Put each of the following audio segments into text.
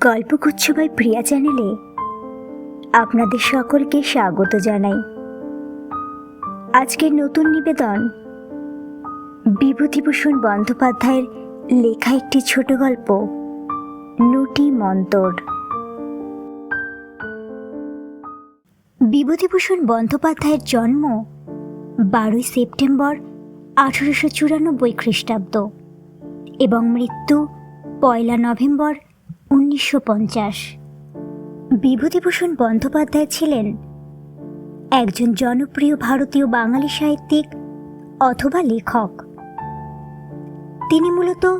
গল্পগুচ্ছ by প্রিয়া চ্যানেলে আপনাদের সকলকে স্বাগত জানাই। আজকের নতুন নিবেদন, বিভূতিভূষণ বন্দ্যোপাধ্যায়ের লেখা একটি ছোট গল্প, নুটি মন্তর। বিভূতিভূষণ বন্দ্যোপাধ্যায়ের জন্ম বারোই সেপ্টেম্বর আঠেরোশো চুরানব্বই খ্রিস্টাব্দ এবং মৃত্যু পয়লা নভেম্বর উনিশশো পঞ্চাশ। বিভূতিভূষণ বন্দ্যোপাধ্যায় ছিলেন একজন জনপ্রিয় ভারতীয় বাঙালি সাহিত্যিক অথবা লেখক। তিনি মূলত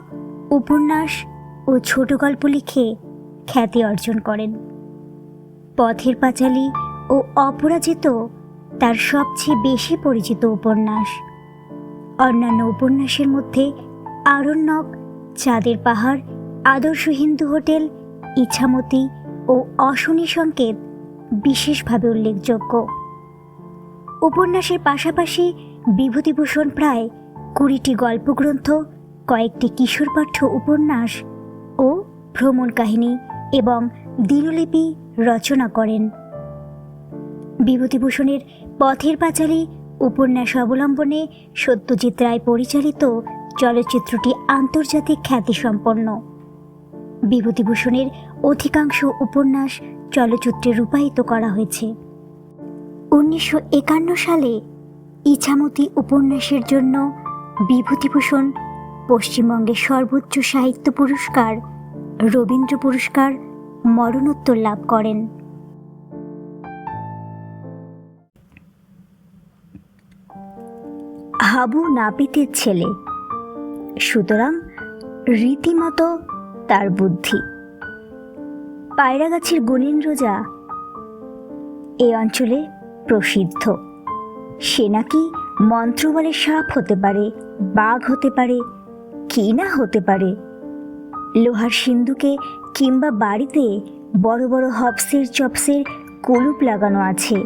উপন্যাস ও ছোট গল্প লিখে খ্যাতি অর্জন করেন। পথের পাঁচালী ও অপরাজিত তার সবচেয়ে বেশি পরিচিত উপন্যাস। অন্যান্য উপন্যাসের মধ্যে আরণ্যক, চাঁদের পাহাড় আদর্শ হিন্দু হোটেল, ইছামতি ও অশনি সংকেত বিশেষভাবে উল্লেখযোগ্য। উপন্যাসের পাশাপাশি বিভূতিভূষণ প্রায় কুড়িটি গল্পগ্রন্থ, কয়েকটি কিশোর পাঠ্য উপন্যাস ও ভ্রমণ কাহিনী এবং দিনলিপি রচনা করেন। বিভূতিভূষণের পথের পাঁচালী উপন্যাস অবলম্বনে সত্যজিৎ রায় পরিচালিত চলচ্চিত্রটি আন্তর্জাতিক খ্যাতিসম্পন্ন। বিভূতিভূষণের অধিকাংশ উপন্যাস চলচ্চিত্রে রূপায়িত করা হয়েছে। উনিশশো একান্ন সালে ইছামতি উপন্যাসের জন্য বিভূতিভূষণ পশ্চিমবঙ্গের সর্বোচ্চ সাহিত্য পুরস্কার, রবীন্দ্র পুরস্কার মরণোত্তর লাভ করেন। হাবু নাপিতের ছেলে। সুতরাং রীতিমতো তার বুদ্ধি। পায়রাগাছির রোজা এই অঞ্চলে প্রসিদ্ধ। সে নাকি মন্ত্রবলে সাপ হতে পারে, বাঘ হতে পারে, কি না হতে পারে। লোহার সিন্ধুকে কিংবা বাড়িতে বড় বড় হবসের চপসের কলুপ লাগানো আছে।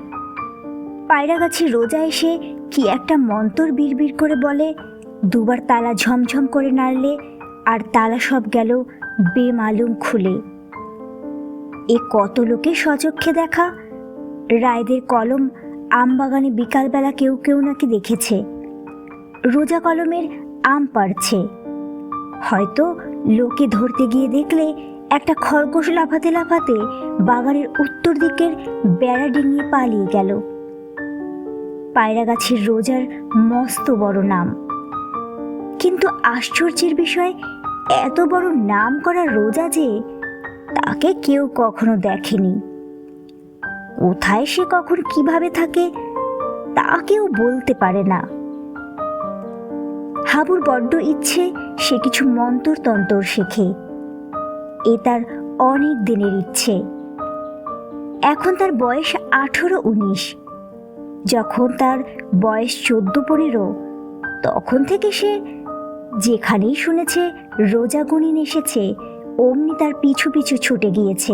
পায়রাগাছি রোজা এসে কি একটা মন্তর বিড়বিড় করে বলে, দুবার তালা ঝমঝম করে নাড়লে আর তালা সব গেল বেমালুম খুলে। এ কত লোকে সচক্ষে দেখা? রায়দের কলম আমবাগানে বিকালবেলা কেউ কেউ নাকি দেখেছে। রোজা কলমের আম পাড়ছে। হয়তো লোকে ধরতে গিয়ে দেখলে একটা খরগোশ লাফাতে লাফাতে বাগানের উত্তর দিকের বেড়া ডিঙিয়ে পালিয়ে গেল। পায়রা গাছের রোজার মস্ত বড় নাম। কিন্তু আশ্চর্যের বিষয় এত বড় নাম করা রোজা যে তাকে কেউ কখনো দেখেনি। কোথায় সে কখন কীভাবে থাকে, তা কেউ বলতে পারে না। হাবুর বড্ড ইচ্ছে সে কিছু মন্তর তন্তর শেখে। এ তার অনেক দিনের ইচ্ছে। এখন তার বয়স আঠেরো উনিশ। যখন তার বয়স চোদ্দ পনেরো, তখন থেকে সে যেখানেই শুনেছে রোজা গুনিন এসেছে, অমনি তার পিছু পিছু ছুটে গিয়েছে।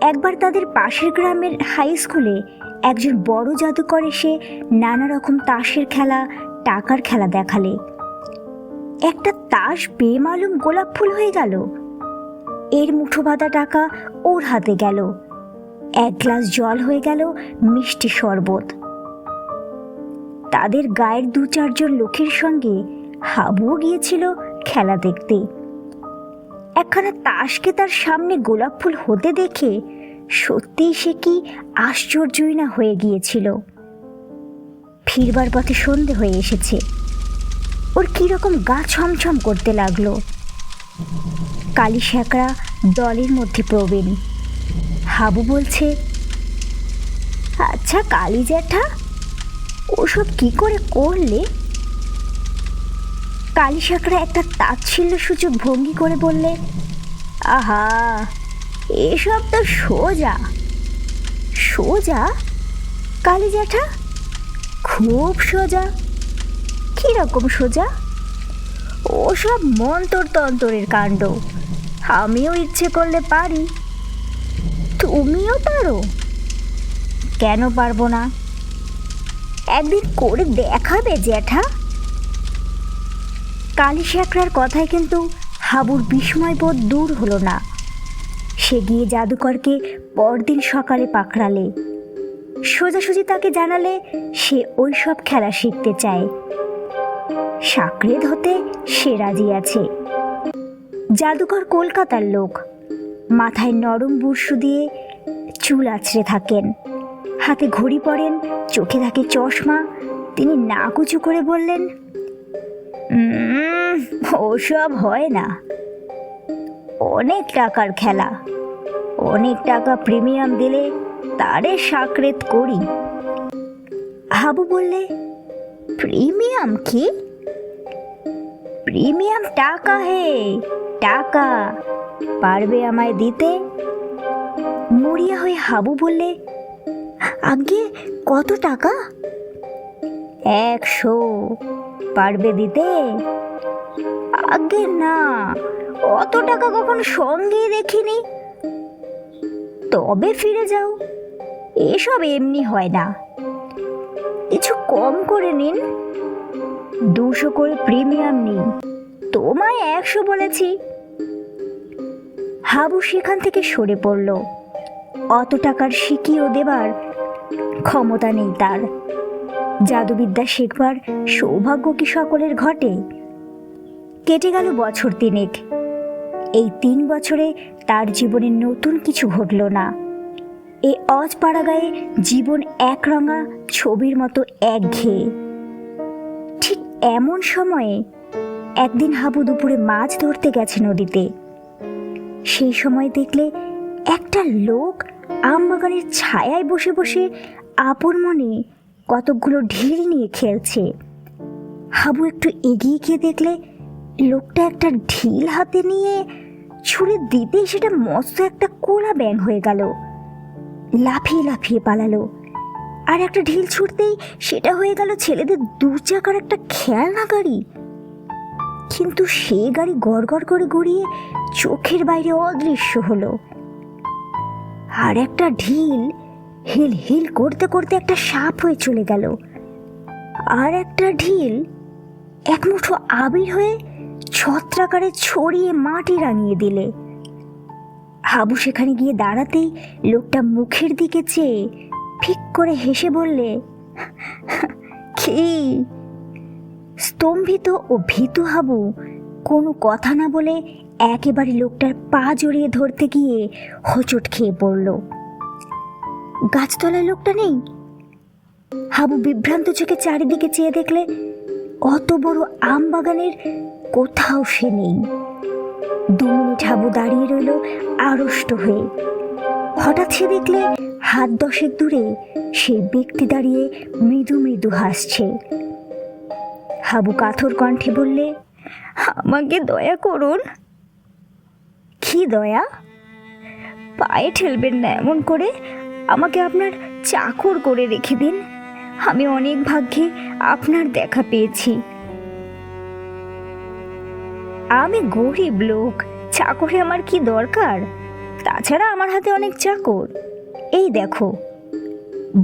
একবার তাদের পাশের গ্রামের হাই স্কুলে একজন বড় জাদুকর এসে নানা রকম তাসের খেলা, টাকার খেলা দেখালে। একটা তাস বেমালুম গোলাপ ফুল হয়ে গেল। এর মুঠো বাঁধা টাকা ওর হাতে গেল। এক গ্লাস জল হয়ে গেল মিষ্টি শরবত। তাদের গায়ের দু চারজন লোকের সঙ্গে হাবুও গিয়েছিল খেলা দেখতে। একখানা তাসকে তার সামনে গোলাপ ফুল হতে দেখে সত্যিই সে কি আশ্চর্যই না হয়ে গিয়েছিল। ফিরবার পথে সন্ধে হয়ে এসেছে। ওর কীরকম গা ছমছম করতে লাগল। কালী শ্যাকরা দলের মধ্যে প্রবীণ। হাবু বলছে আচ্ছা কালী জ্যাঠা, ওসব কি করে করলে? কালী সাকরা একটা তাচ্ছিল্য সূচক ভঙ্গি করে বললে, আহা, এসব তো সোজা। সোজা? কালী জ্যাঠা খুব সোজা। কীরকম সোজা? ওসব মন্তর তন্তরের কাণ্ড। আমিও ইচ্ছে করলে পারি। তুমিও পারো। কেন পারব না? একদিন করে দেখাবে, জ্যাঠা। কালী শ্যাকরার কথায় কিন্তু হাবুর বিস্ময়বোধ দূর হলো না। সে গিয়ে জাদুকরকে পরদিন সকালে পাকড়ালে। সোজাসুজি তাকে জানালে সে ওই সব খেলা শিখতে চায়। সাকরেদ হতে সে রাজি আছে। জাদুকর কলকাতার লোক। মাথায় নরম বুরসু দিয়ে চুল আছড়ে থাকেন। হাতে ঘড়ি পরেন চোখে থাকে চশমা। তিনি নাক উঁচু করে বললেন "উম, ওসব হয় না। অনেক টাকার খেলা। অনেক টাকা প্রিমিয়াম দিলে তারে সাকরেত করি। হাবু বললে, প্রিমিয়াম কি? প্রিমিয়াম টাকা হে, টাকা। পারবে আমায় দিতে? মরিয়া হয়ে হাবু বললে, আগে কত টাকা? একশো। পারবে দিতে? আগে না, অত টাকা কখনো সঙ্গেই দেখিনি। তবে ফিরে যাও, এসব এমনি হয় না। কিছু কম করে নিন, দুশো করে প্রিমিয়াম নিন, তোমায় একশো বলেছি। হাবু সেখান থেকে সরে পড়ল। অত টাকার শিখিও দেবার ক্ষমতা নেই তার। জাদুবিদ্যা শিখবার সৌভাগ্য কি সকলের ঘটে? কেটে গেল বছর তিনেক। এই তিন বছরে তার জীবনে নতুন কিছু ঘটল না। এ অজপাড়া গায়ে জীবন একরঙা, ছবির মতো একঘেয়ে ঠিক এমন সময়ে একদিন হাবু দুপুরে মাছ ধরতে গেছে নদীতে। সেই সময় দেখলে একটা লোক আমবাগানের ছায়ায় বসে বসে আপন মনে কতকগুলো ঢিল নিয়ে খেলছে। হাবু একটু এগিয়ে গিয়ে দেখলে লোকটা একটা ঢিল হাতে নিয়ে ছুঁড়ে দিতেই সেটা মস্ত একটা কোলা ব্যাং হয়ে গেল। লাফিয়ে লাফিয়ে পালালো। আর একটা ঢিল ছুটতেই সেটা হয়ে গেল ছেলেদের দু চাকার একটা খেলনা গাড়ি। কিন্তু সে গাড়ি গড়গড় করে গড়িয়ে চোখের বাইরে অদৃশ্য হলো। আর একটা ঢিল হিল হিল করতে করতে একটা সাপ হয়ে চলে গেল। আর একটা ঢিল এক মুঠো আবির হয়ে ছত্রাকারে ছড়িয়ে মাটি রাঙিয়ে দিলে। হাবু সেখানে গিয়ে দাঁড়াতেই লোকটা মুখের দিকে চেয়ে ফিক করে হেসে বললে, কি? স্তম্ভিত ও ভীতু হাবু কোনো কথা না বলে একেবারে লোকটার পা জড়িয়ে ধরতে গিয়ে হোঁচট খেয়ে পড়ল। গাছতলায় লোকটা নেই। হাবু বিভ্রান্ত চোখে চারিদিকে চেয়ে দেখলে অত বড় আম বাগানের কোথাও সে নেই। দু মিনিট হাবু দাঁড়িয়ে রইল আড়ষ্ট হয়ে। হঠাৎ সে দেখলে হাত দশেক দূরে সেই ব্যক্তি দাঁড়িয়ে মৃদু মৃদু হাসছে। হাবু কাথর কণ্ঠে বললে, আমাকে দয়া করুন। কি দয়া? পায়ে ঠেলবেন না এমন করে আমাকে আপনার চাকর করে রেখে দিন। আমি অনেক ভাগ্যে আপনার দেখা পেয়েছি। আমি গরিব লোক, চাকরে আমার কি দরকার? তাছাড়া আমার হাতে অনেক চাকর। এই দেখো।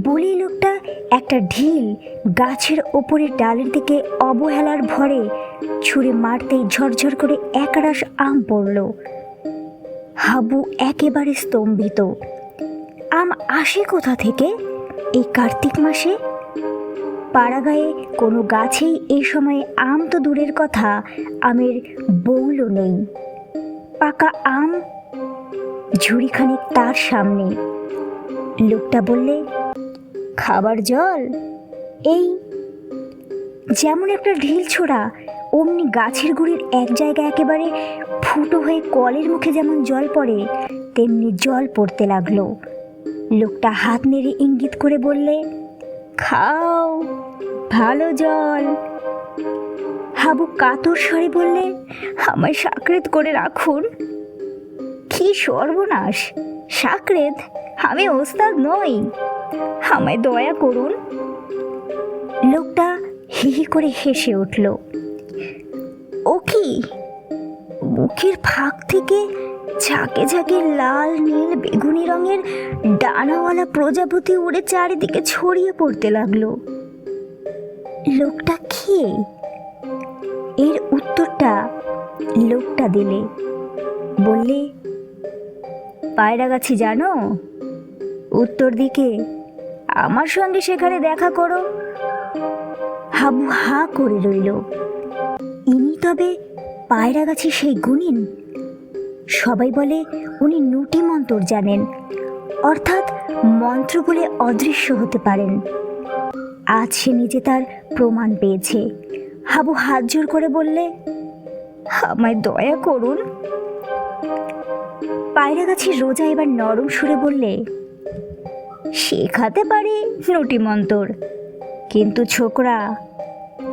বলি লোকটা একটা ঢিল গাছের ওপরের ডালের দিকে অবহেলার ভরে ছুঁড়ে মারতেই ঝরঝর করে একরাশ আম পড়ল। হাবু একেবারে স্তম্ভিত। আম আসে কোথা থেকে? এই কার্তিক মাসে পাড়াগায়ে কোনো গাছেই এই সময়ে আম তো দূরের কথা, আমের বউলও নেই। পাকা আম ঝুড়িখানিক তার সামনে। লোকটা বললে, খাবার জল? এই যেমন একটা ঢিল ছোড়া, অমনি গাছের গুড়ির এক জায়গায় একেবারে ফুটো হয়ে কলের মুখে যেমন জল পড়ে, তেমনি জল পড়তে লাগল। লোকটা হাত নেড়ে ইঙ্গিত করে বললে, খাও ভালো জল। হাবু কাতর স্বরে বললে, আমায় সাকরেত করে রাখুন। কি সর্বনাশ। সাকরেত, আমি ওস্তাদ নই। আমায় দয়া করুন। লোকটা হি হি করে হেসে উঠল। ও কি? মুখের ফাঁক থেকে ঝাঁকে ঝাঁকে লাল, নীল, বেগুনি রঙের ডানাওয়ালা প্রজাপতি উড়ে চারিদিকে ছড়িয়ে পড়তে লাগল। লোকটা কে এর উত্তরটা লোকটা দিলে। বললে পায়রা গাছি জানো? উত্তর দিকে আমার সঙ্গে সেখানে দেখা করো। হাবু হা করে রইল। ইনি তবে পায়রা গাছি সেই গুণিন। সবাই বলে, উনি নুটি মন্তর জানেন। অর্থাৎ মন্ত্র বলে অদৃশ্য হতে পারেন। আজ সে নিজে তার প্রমাণ পেয়েছে। হাবু হাত জোর করে বললে, আমায় দয়া করুন। পায়রা গাছের রোজা এবার নরম সুরে বললে, শেখাতে পারি নটি মন্তর, কিন্তু ছোকরা,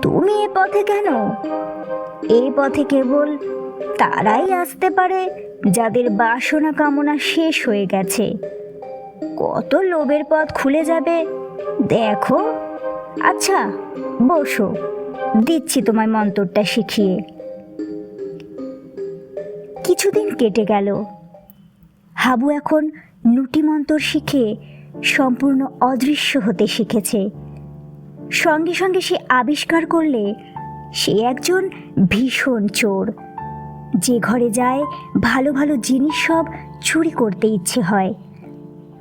তুমি এ পথে কেন? এই পথে কেবল তারাই আসতে পারে যাদের বাসনা কামনা শেষ হয়ে গেছে। কত লোভের পথ খুলে যাবে, দেখো। আচ্ছা বসো। দিচ্ছি তোমায় মন্তরটা শিখিয়ে। কিছুদিন কেটে গেল। হাবু এখন নুটি মন্তর শিখে সম্পূর্ণ অদৃশ্য হতে শিখেছে। সঙ্গে সঙ্গে সে আবিষ্কার করলে সে একজন ভীষণ চোর। যে ঘরে যায়, ভালো ভালো জিনিস সব চুরি করতে ইচ্ছে হয়।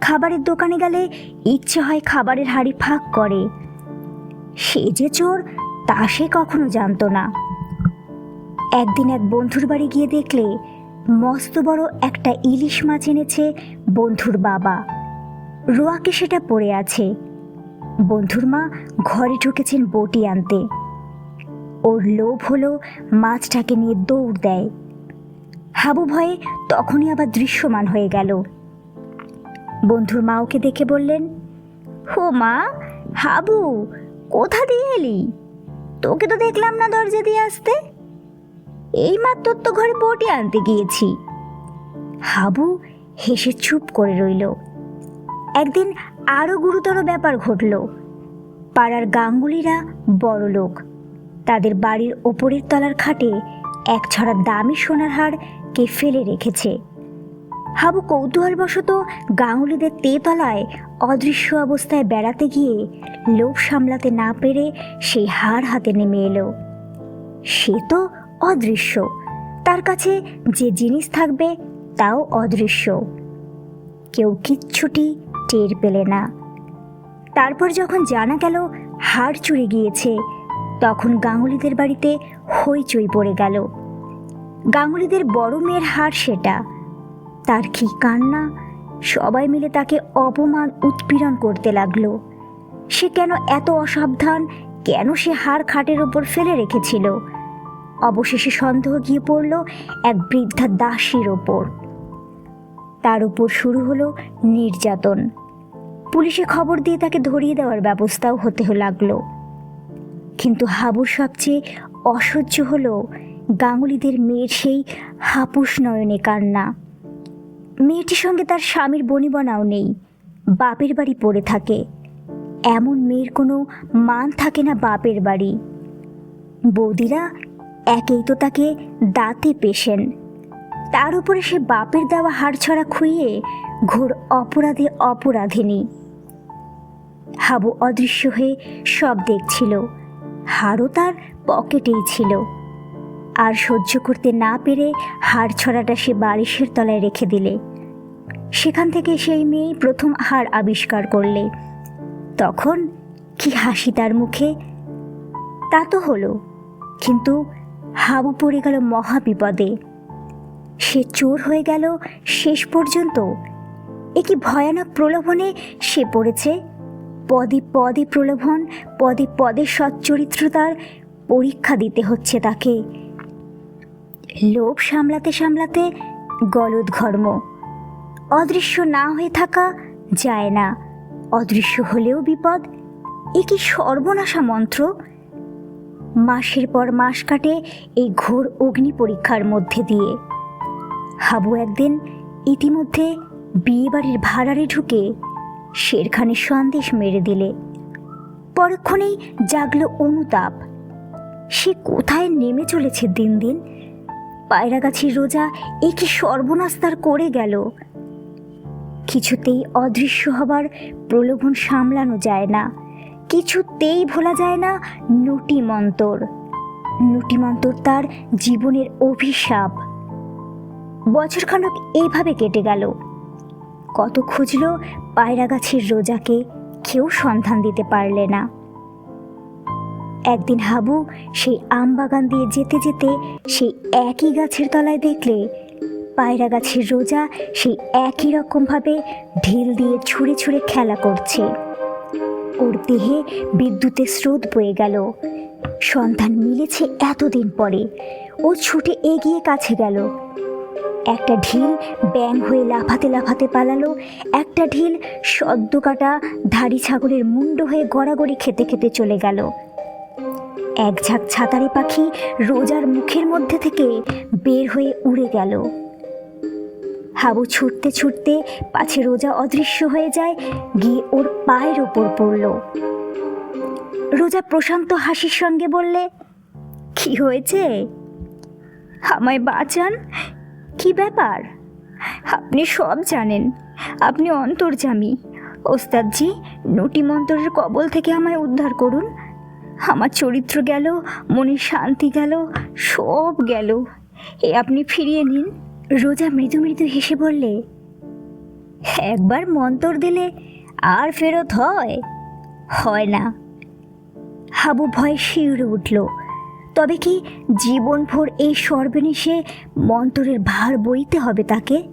খাবারের দোকানে গেলে ইচ্ছে হয় খাবারের হাড়ি ফাঁক করে। সে যে চোর, তা সে কখনো জানতো না। একদিন এক বন্ধুর বাড়ি গিয়ে দেখলে, মস্ত বড় একটা ইলিশ মাছ এনেছে বন্ধুর বাবা। রোয়াকে সেটা পড়ে আছে। বন্ধুর মা ঘরে ঢুকেছেন বটি আনতে। ওর লোভ হলো মাছটাকে নিয়ে দৌড় দেয়। হাবু ভয়ে তখনই আবার দৃশ্যমান হয়ে গেল। বন্ধুর মা ওকে দেখে বললেন হো মা, হাবু কোথা দিয়ে এলি? তোকে তো দেখলাম না দরজা দিয়ে আসতে। এই মাত্র তো ঘরে বটি আনতে গিয়েছি। হাবু হেসে চুপ করে রইল। একদিন আরও গুরুতর ব্যাপার ঘটল। পাড়ার গাঙ্গুলিরা বড় লোক। তাদের বাড়ির ওপরের তলার খাটে এক ছড়া দামি সোনার হার কে ফেলে রেখেছে। হাবু কৌতূহলবশত গাঙ্গুলিদের তেতলায় অদৃশ্য অবস্থায় বেড়াতে গিয়ে লোভ সামলাতে না পেরে সেই হার হাতে নেমে এলো। সে তো অদৃশ্য। তার কাছে যে জিনিস থাকবে তাও অদৃশ্য। কেউ কিচ্ছুটি টের পেলে না। তারপর যখন জানা গেল হাড় চুরি গিয়েছে, তখন গাঙ্গুলিদের বাড়িতে হইচই পড়ে গেল। গাঙ্গুলিদের বড় মেয়ের হার সেটা। তার কি কান্না? সবাই মিলে তাকে অপমান, উৎপীড়ন করতে লাগল। সে কেন এত অসাবধান? কেন সে হার খাটের ওপর ফেলে রেখেছিল? অবশেষে সন্দেহ গিয়ে পড়ল এক বৃদ্ধা দাসীর ওপর। তার উপর শুরু হলো নির্যাতন। পুলিশে খবর দিয়ে তাকে ধরিয়ে দেওয়ার ব্যবস্থাও হতে লাগল। কিন্তু হাবুর সবচেয়ে অসহ্য হলো গাঙ্গুলিদের মেয়ের সেই হাপুস নয়নে কান্না। মেয়েটির সঙ্গে তার স্বামীর বনিবনাও নেই। বাপের বাড়ি পড়ে থাকে। এমন মেয়ের কোনো মান থাকে না বাপের বাড়ি। বৌদিরা একেই তো তাকে দাঁতে পেশেন। তার উপরে সে বাপের দেওয়া হাড় ছড়া খুইয়ে ঘোর অপরাধে অপরাধিনী। হাবু অদৃশ্য হয়ে সব দেখছিল। হাড়ও তার পকেটেই ছিল। আর সহ্য করতে না পেরে হাড় ছড়াটা সে বালিশের তলায় রেখে দিলে। সেখান থেকে সেই মেয়েই প্রথম হার আবিষ্কার করলে। তখন কি হাসি তার মুখে? তা তো হলো, কিন্তু হাবু পড়ে গেল মহা বিপদে। সে চোর হয়ে গেল শেষ পর্যন্ত। এ কি ভয়ানক প্রলোভনে সে পড়েছে? পদে পদে প্রলোভন, পদে পদে সচ্চরিত্রতার পরীক্ষা দিতে হচ্ছে তাকে। লোভ সামলাতে সামলাতে গলদ ঘর্ম। অদৃশ্য না হয়ে থাকা যায় না। অদৃশ্য হলেও বিপদ এ কি সর্বনাশা মন্ত্র। মাসের পর মাস কাটে এই ঘোর অগ্নি পরীক্ষার মধ্যে দিয়ে। হাবু একদিন ইতিমধ্যে বিয়েবাড়ির ভাড়ারে ঢুকে শেরখানের সন্দেশ মেরে দিলে। পরক্ষণেই জাগলো অনুতাপ। সে কোথায় নেমে চলেছে দিন দিন? পায়রা পায়রাগাছির রোজা এ কি সর্বনাশ তার করে গেল। কিছুতেই অদৃশ্য হবার প্রলোভন সামলানো যায় না। কিছুতেই ভোলা যায় না নটি মন্তর। নটিমন্তর তার জীবনের অভিশাপ। বছরখানেক এইভাবে কেটে গেল। কত খুঁজল পায়রা গাছের রোজাকে, কেউ সন্ধান দিতে পারলে না। একদিন হাবু সেই আম বাগান দিয়ে যেতে যেতে সেই একই গাছের তলায় দেখলে পায়রা গাছের রোজা সেই একই রকমভাবে ঢিল দিয়ে ছুঁড়ে ছুঁড়ে খেলা করছে। ওর দেহে বিদ্যুতের স্রোত বয়ে গেল। সন্ধান মিলেছে এতদিন পরে। ও ছুটে এগিয়ে কাছে গেল। একটা ঢিল ব্যাং হয়ে লাফাতে লাফাতে পালালো। একটা ঢিল সদ্য কাটা ধাড়ি ছাগলের মুন্ড হয়ে গড়াগড়ি খেতে খেতে চলে গেল। এক ঝাঁক ছাতারে পাখি রোজার মুখের মধ্যে থেকে বের হয়ে উড়ে গেল। হাবু ছুটতে ছুটতে পাছে রোজা অদৃশ্য হয়ে যায় গিয়ে ওর পায়ের ওপর পড়ল। রোজা প্রশান্ত হাসির সঙ্গে বললে, কি হয়েছে? আমায় বাঁচান? কি ব্যাপার? আপনি সব জানেন। আপনি অন্তর্জামী। ওস্তাদজি, নটি মন্তরের কবল থেকে আমায় উদ্ধার করুন। আমার চরিত্র গেল, মনের শান্তি গেল, সব গেল। এ আপনি ফিরিয়ে নিন। রোজা মৃদু মৃদু হেসে বললে, একবার মন্তর দিলে আর ফেরত হয়? হয় না। হাবু ভয় শিউরে উঠল। তবে কি জীবনভর এই সর্বনেশে মন্তরের ভার বইতে হবে তাকে?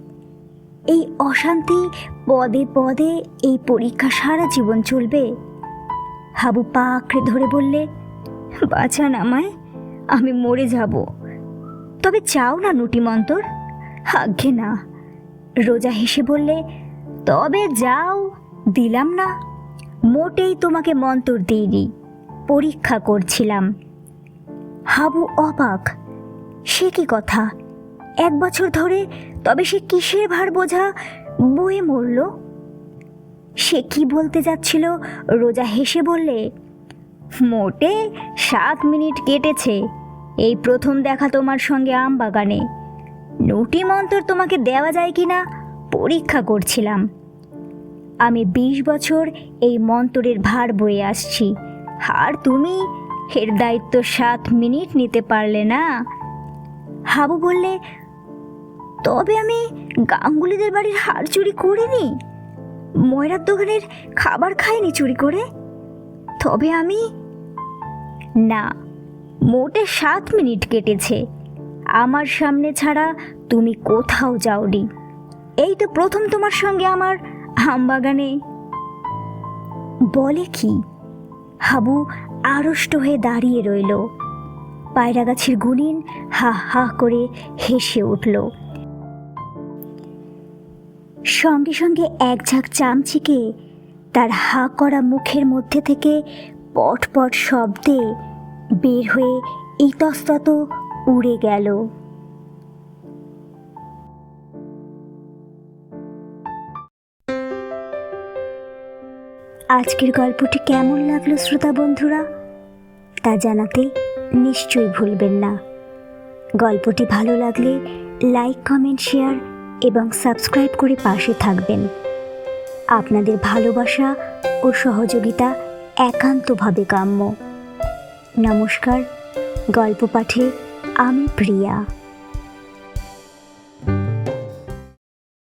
এই অশান্তি পদে পদে এই পরীক্ষা সারা জীবন চলবে। হাবু পা আঁকড়ে ধরে বললে, বাঁচান আমায়, আমি মরে যাব। তবে চাও না নুটি মন্তর? আজ্ঞে না। রোজা হেসে বললে, তবে যাও, দিলাম না। মোটেই তোমাকে মন্তর দিইনি, পরীক্ষা করছিলাম। হাবু অবাক। সে কি কথা? এক বছর ধরে তবে সে কিসের ভার বোঝা বয়ে মরল? সে কি বলতে যাচ্ছিল? রোজা হেসে বললে, মোটে সাত মিনিট কেটেছে। এই প্রথম দেখা তোমার সঙ্গে আম বাগানে নটি মন্তর তোমাকে দেওয়া যায় কি না পরীক্ষা করছিলাম। আমি বিশ বছর এই মন্তরের ভার বয়ে আসছি। আর তুমি এর দায়িত্ব সাত মিনিট নিতে পারলে না। হাবু বললে, তবে আমি গাঙ্গুলিদের বাড়ির হার চুরি করিনি। ময়রার দোকানের খাবার খাইনি চুরি করে। তবে আমি না, মোটে সাত মিনিট কেটেছে। আমার সামনে ছাড়া তুমি কোথাও যাওনি। এই তো প্রথম তোমার সঙ্গে আমার আমবাগানে। বলে কি? হাবু আড়ষ্ট হয়ে দাঁড়িয়ে রইল। পায়রা গাছের গুনিন হা হা করে হেসে উঠল। সঙ্গে সঙ্গে এক ঝাঁক চামচিকে তার হা করা মুখের মধ্যে থেকে পট পট শব্দে বের হয়ে ইতস্তত উড়ে গেল। আজকের গল্পটি কেমন লাগল শ্রোতা বন্ধুরা, তা জানাতে নিশ্চয়ই ভুলবেন না। গল্পটি ভালো লাগলে লাইক, কমেন্ট, শেয়ার এবং সাবস্ক্রাইব করে পাশে থাকবেন। আপনাদের ভালোবাসা ও সহযোগিতা একান্তভাবে কাম্য। নমস্কার, গল্প পাঠে আমি প্রিয়া।